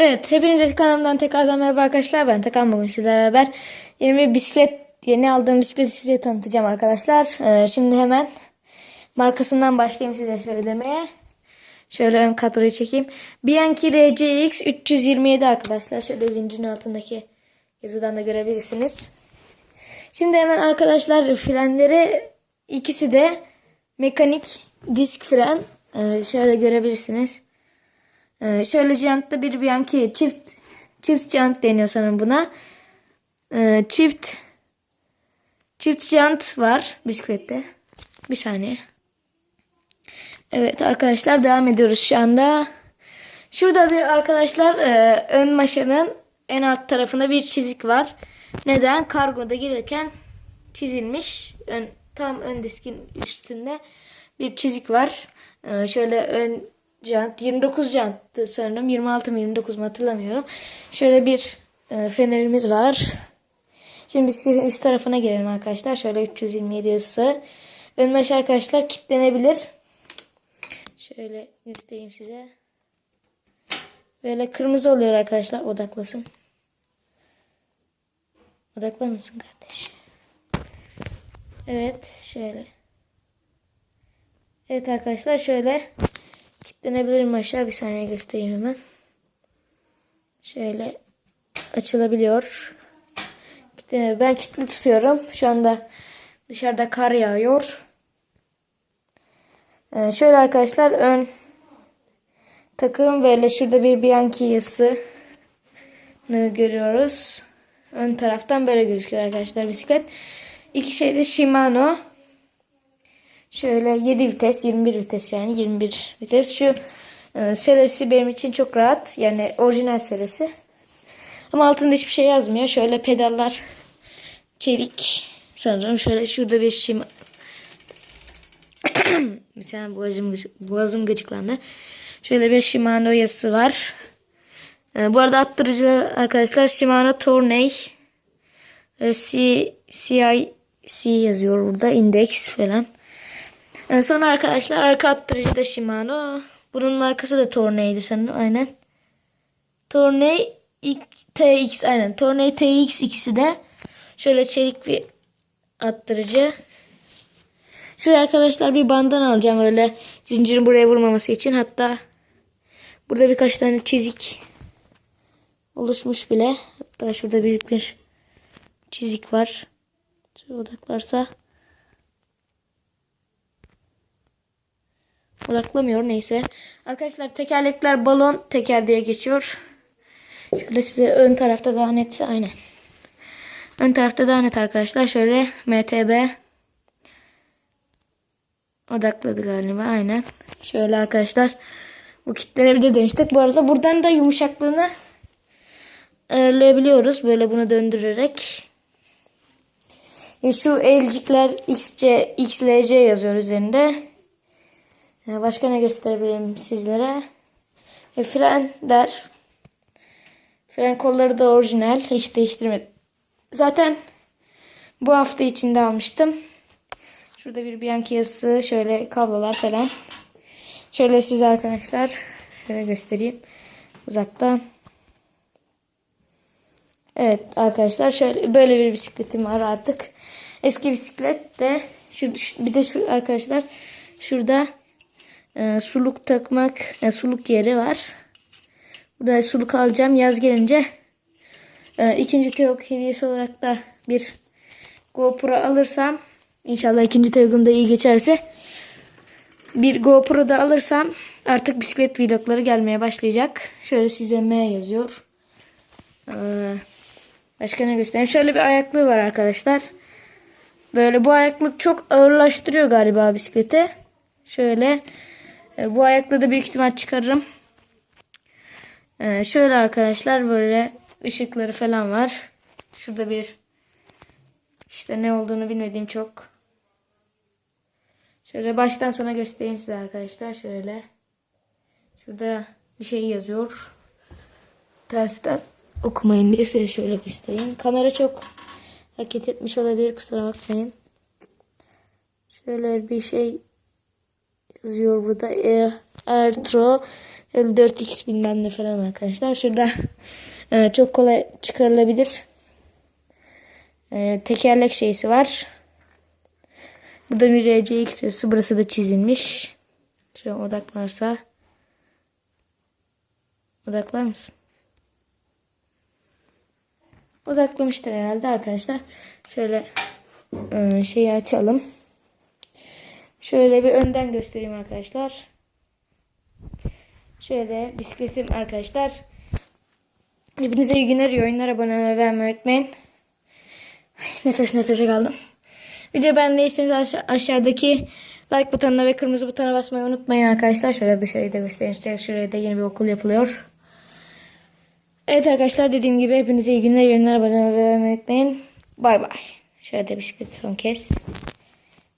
Evet, hepinize kanalımdan tekrardan merhaba arkadaşlar. Ben Takan bugün sizlerle beraber yeni bir bisiklet, yeni aldığım bisikleti size tanıtacağım arkadaşlar. Ee, şimdi hemen markasından başlayayım size söylemeye. Şöyle ön kadroyu çekeyim. Bianchi RCX 327 arkadaşlar. Şöyle zincirin altındaki yazıdan da görebilirsiniz. Şimdi hemen arkadaşlar frenleri ikisi de mekanik disk fren. Ee, şöyle görebilirsiniz. Ee, şöyle jantta bir Bianchi çift çift jant deniyor sanırım buna. Ee, çift çift jant var bisiklette. Bir saniye. Evet arkadaşlar devam ediyoruz şu anda. Şurada bir arkadaşlar e, ön maşanın en alt tarafında bir çizik var. Neden? Kargoda gelirken çizilmiş. Ön, tam ön diskin üstünde bir çizik var. Ee, şöyle ön jant 29 janttı sanırım 26 mı 29 mu hatırlamıyorum. Şöyle bir e, fenerimiz var. Şimdi bisikletin üst tarafına gelelim arkadaşlar. Şöyle 327 yazısı. Ön maş arkadaşlar kilitlenebilir. Şöyle göstereyim size. Böyle kırmızı oluyor arkadaşlar. Odaklasın. Odaklar mısın kardeş? Evet şöyle. Evet arkadaşlar şöyle kilitlenebilirim aşağı bir saniye göstereyim hemen. Şöyle açılabiliyor. Ben kilitli tutuyorum. Şu anda dışarıda kar yağıyor. Ee, şöyle arkadaşlar ön takım böyle şurada bir Bianchi yazısı görüyoruz. Ön taraftan böyle gözüküyor arkadaşlar bisiklet. İki şey de Shimano. Şöyle 7 vites, 21 vites yani 21 vites. Şu e, selesi benim için çok rahat. Yani orijinal selesi. Ama altında hiçbir şey yazmıyor. Şöyle pedallar çelik sanırım. Şöyle şurada bir bir saniye boğazım, boğazım gıcıklandı. Şöyle bir Shimano yazısı var. E, bu arada attırıcılar arkadaşlar Shimano Tourney e, C, CI C yazıyor burada. Index falan. En son arkadaşlar arka attırıcı da Shimano. Bunun markası da Tourney'di sanırım. Aynen. Tourney TX aynen. Tourney TX ikisi de şöyle çelik bir attırıcı. Şuraya arkadaşlar bir bandan alacağım öyle zincirin buraya vurmaması için. Hatta burada birkaç tane çizik oluşmuş bile. Hatta şurada büyük bir çizik var. Şöyle odaklarsa odaklamıyor neyse. Arkadaşlar tekerlekler balon teker diye geçiyor. Şöyle size ön tarafta daha netse aynen. Ön tarafta daha net arkadaşlar. Şöyle MTB odakladı galiba aynen. Şöyle arkadaşlar bu kitlenebilir demiştik. Bu arada buradan da yumuşaklığını ayarlayabiliyoruz. Böyle bunu döndürerek. Şu elcikler XC, XLC yazıyor üzerinde. E, başka ne gösterebilirim sizlere? E, fren der. Fren kolları da orijinal. Hiç değiştirmedim. Zaten bu hafta içinde almıştım. Şurada bir Bianchi yazısı. Şöyle kablolar falan. Şöyle size arkadaşlar şöyle göstereyim. Uzaktan. Evet arkadaşlar şöyle böyle bir bisikletim var artık. Eski bisiklet de şu, bir de şu arkadaşlar şurada e, suluk takmak e, suluk yeri var. Burada suluk alacağım yaz gelince. E, ikinci Teok hediyesi olarak da bir GoPro alırsam inşallah ikinci Teok'um da iyi geçerse bir GoPro da alırsam artık bisiklet vlogları gelmeye başlayacak. Şöyle size M yazıyor. Ee, başka ne göstereyim? Şöyle bir ayaklığı var arkadaşlar. Böyle bu ayaklık çok ağırlaştırıyor galiba bisikleti. Şöyle e, bu ayaklığı da büyük ihtimal çıkarırım. Ee, şöyle arkadaşlar böyle ışıkları falan var. Şurada bir işte ne olduğunu bilmediğim çok. Şöyle baştan sona göstereyim size arkadaşlar. Şöyle. Şurada bir şey yazıyor. Tersten okumayın diye size şöyle göstereyim. Kamera çok hareket etmiş olabilir. Kusura bakmayın. Şöyle bir şey yazıyor burada. Air, Airtro 54x bilmem ne falan arkadaşlar. Şurada e, çok kolay çıkarılabilir. E, tekerlek şeysi var. Bu da bir RCX yazısı. Burası da çizilmiş. Şöyle odaklarsa. Odaklar mısın? Odaklamıştır herhalde arkadaşlar. Şöyle e, şeyi açalım. Şöyle bir önden göstereyim arkadaşlar. Şöyle bisikletim arkadaşlar. Hepinize iyi günler, iyi oyunlar, abone olmayı beğenmeyi unutmayın. Ay, Nefes nefese kaldım. Video beğendiyseniz aşa- aşağıdaki like butonuna ve kırmızı butona basmayı unutmayın arkadaşlar. Şöyle dışarıyı da göstereyim. Şuraya da yeni bir okul yapılıyor. Evet arkadaşlar dediğim gibi hepinize iyi günler, iyi oyunlar, abone olmayı unutmayın. Bay bay. Şöyle bisiklet son kez.